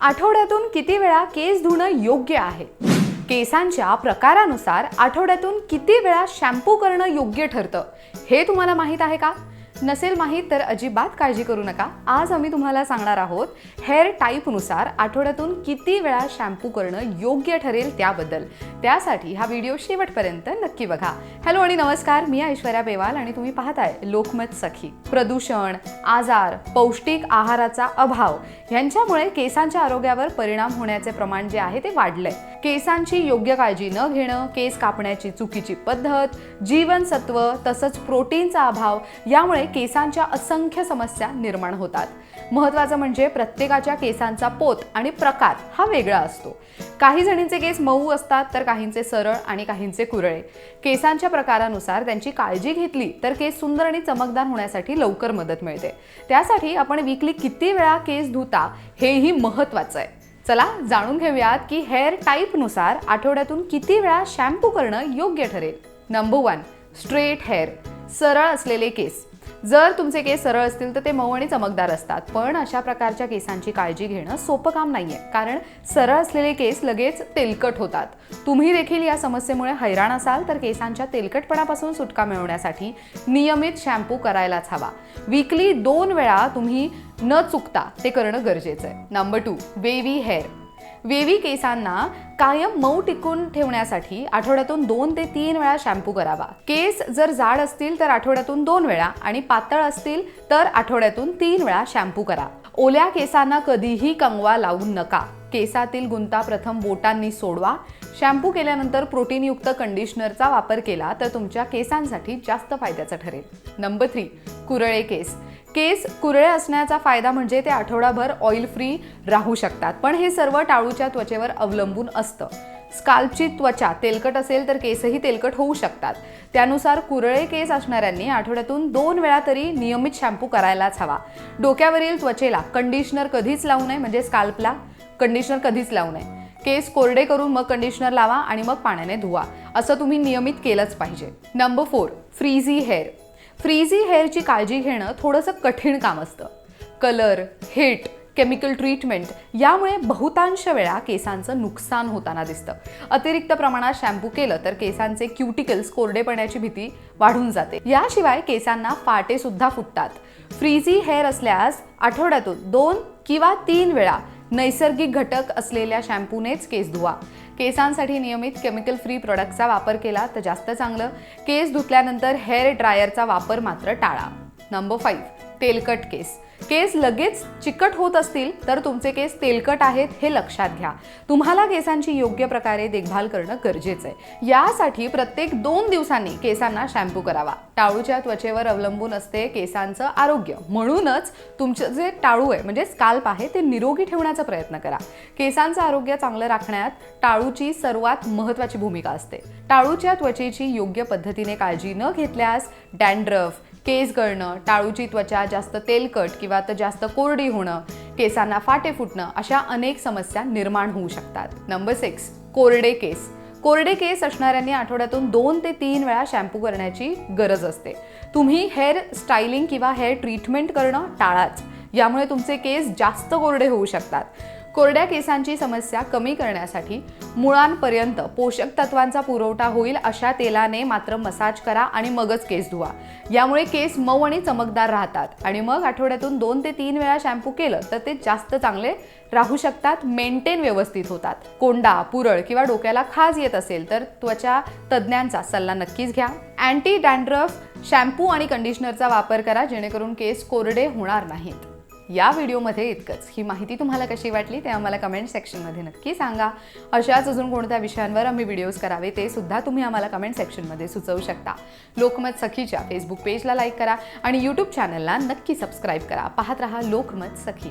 आठवड्यातून किती वेळा केस धुणं योग्य आहे? केसांच्या प्रकारानुसार आठवड्यातून किती वेळा शॅम्पू करणं योग्य ठरतं? हे तुम्हाला माहीत आहे का? नसेल माहीत तर अजिबात काळजी करू नका. आज आम्ही तुम्हाला सांगणार आहोत हेअर टाईपनुसार आठवड्यातून किती वेळा शॅम्पू करणं योग्य ठरेल त्याबद्दल. त्यासाठी हा व्हिडिओ शेवटपर्यंत नक्की बघा. हॅलो आणि नमस्कार मी ऐश्वर्या बेवाल आणि तुम्ही पाहताय लोकमत सखी. प्रदूषण आजार पौष्टिक आहाराचा अभाव यांच्यामुळे केसांच्या आरोग्यावर परिणाम होण्याचे प्रमाण जे आहे ते वाढलंय. केसांची योग्य काळजी न घेणं केस कापण्याची चुकीची पद्धत जीवनसत्व तसंच प्रोटीनचा अभाव यामुळे केसांच्या असंख्य समस्या निर्माण होतात. महत्त्वाचं म्हणजे प्रत्येकाच्या केसांचा पोत आणि प्रकार हा वेगळा असतो. काही जणींचे केस मऊ असतात तर काहींचे सरळ आणि काहींचे कुरळे. केसांच्या प्रकारानुसार त्यांची काळजी घेतली तर केस सुंदर आणि चमकदार होण्यासाठी लवकर मदत मिळते. त्यासाठी आपण विकली किती वेळा केस धुता हेही महत्त्वाचं आहे. चला जाणून घेऊयात की हेअर टाईपनुसार आठवड्यातून किती वेळा शॅम्पू करणं योग्य ठरेल. नंबर वन स्ट्रेट हेअर सरळ असलेले केस. जर तुमचे केस सरळ असतील तर ते मऊ आणि चमकदार असतात. पण अशा प्रकारच्या केसांची काळजी घेणं सोपं काम नाहीये. कारण सरळ असलेले केस लगेच तेलकट होतात. तुम्ही देखील या समस्येमुळे हैराण असाल तर केसांच्या तेलकटपणापासून सुटका मिळवण्यासाठी नियमित शॅम्पू करायलाच हवा. वीकली दोन वेळा तुम्ही न चुकता ते करणं गरजेचं आहे. Number two wavy hair wavy केसांना कायम मऊ टिकून ठेवण्यासाठी आठवड्यातून दोन ते तीन वेळा शॅम्पू करावा. केस जर जाड असतील तर आठवड्यातून दोन वेळा आणि पातळ असतील तर आठवड्यातून तीन वेळा शॅम्पू करा. ओल्या केसांना कधीही कंगवा लावू नका. केसातील गुंता प्रथम बोटांनी सोडवा. शॅम्पू केल्यानंतर प्रोटीनयुक्त कंडिशनरचा वापर केला तर तुमच्या केसांसाठी जास्त फायद्याचं ठरेल. नंबर थ्री कुरळे केस. केस कुरळे असण्याचा फायदा म्हणजे ते आठवडाभर ऑइल फ्री राहू शकतात. पण हे सर्व टाळूच्या त्वचेवर अवलंबून असतं. स्काल्पची त्वचा तेलकट असेल तर केसही तेलकट होऊ शकतात. त्यानुसार कुरळे केस असणाऱ्यांनी आठवड्यातून दोन वेळा तरी नियमित शॅम्पू करायलाच हवा. डोक्यावरील त्वचेला कंडिशनर कधीच लावू नये म्हणजे स्काल्पला कंडिशनर कधीच लावू नये. केस कोरडे करून मग कंडिशनर लावा आणि मग पाण्याने धुवा. असं तुम्ही नियमित केलंच पाहिजे. Number four frizzy hair frizzy हेअरची काळजी घेणं थोडंसं कठीण काम असतं. कलर हिट केमिकल ट्रीटमेंट यामुळे बहुतांश वेळा केसांचं नुकसान होताना दिसतं. अतिरिक्त प्रमाणात शॅम्पू केलं तर केसांचे क्युटिकल्स कोरडे पडण्याची भीती वाढून जाते. याशिवाय केसांना फाटे सुद्धा फुटतात. फ्रीझी हेअर असल्यास आठवड्यातून दोन किंवा तीन वेळा नैसर्गिक घटक असलेल्या शॅम्पूनेच केस धुवा. केसांसाठी नियमित केमिकल फ्री प्रोडक्टचा वापर केला तर जास्त चांगलं. केस धुतल्यानंतर हेअर ड्रायरचा वापर मात्र टाळा. नंबर फाईव्ह तेलकट केस. केस लगेच चिकट होत असतील तर तुमचे केस तेलकट आहेत हे लक्षात घ्या. तुम्हाला केसांची योग्य प्रकारे देखभाल करणं गरजेचं आहे. यासाठी प्रत्येक दोन दिवसांनी केसांना शॅम्पू करावा. टाळूच्या त्वचेवर अवलंबून असते केसांचं आरोग्य. म्हणूनच तुमचं जे टाळू आहे म्हणजे स्काल्प आहे ते निरोगी ठेवण्याचा प्रयत्न करा. केसांचं आरोग्य चांगलं राखण्यात टाळूची सर्वात महत्त्वाची भूमिका असते. टाळूच्या त्वचेची योग्य पद्धतीने काळजी न घेतल्यास डॅन्ड्रफ केस गळणं टाळूची त्वचा जास्त तेलकट किंवा तर जास्त कोरडी होणं केसांना फाटे फुटणं अशा अनेक समस्या निर्माण होऊ शकतात. नंबर सिक्स कोरडे केस. कोरडे केस असणाऱ्यांनी आठवड्यातून दोन ते तीन वेळा शॅम्पू करण्याची गरज असते. तुम्ही हेअर स्टायलिंग किंवा हेअर ट्रीटमेंट करणं टाळाच. यामुळे तुमचे केस जास्त कोरडे होऊ शकतात. कोरड्या केसांची समस्या कमी करण्यासाठी मुळांपर्यंत पोषक तत्वांचा पुरवठा होईल अशा तेलाने मात्र मसाज करा आणि मगच केस धुवा. यामुळे केस मऊ आणि चमकदार राहतात. आणि मग आठवड्यातून दोन ते तीन वेळा शॅम्पू केलं तर ते जास्त चांगले राहू शकतात मेंटेन व्यवस्थित होतात. कोंडा पुरळ किंवा डोक्याला खाज येत असेल तर त्वचा तज्ज्ञांचा सल्ला नक्कीच घ्या. अँटी डँड्रफ शॅम्पू आणि कंडिशनरचा वापर करा जेणेकरून केस कोरडे होणार नाहीत. या व्हिडिओमध्ये इतकंच. ही माहिती तुम्हाला कशी वाटली ते आम्हाला कमेंट सेक्शनमध्ये नक्की सांगा. अशाच अजून कोणत्या विषयांवर आम्ही व्हिडिओज करावे ते सुद्धा तुम्ही आम्हाला कमेंट सेक्शनमध्ये सुचवू शकता. लोकमत सखीच्या फेसबुक पेजला लाईक करा आणि यूट्यूब चॅनलला नक्की सबस्क्राईब करा. पाहत रहा लोकमत सखी.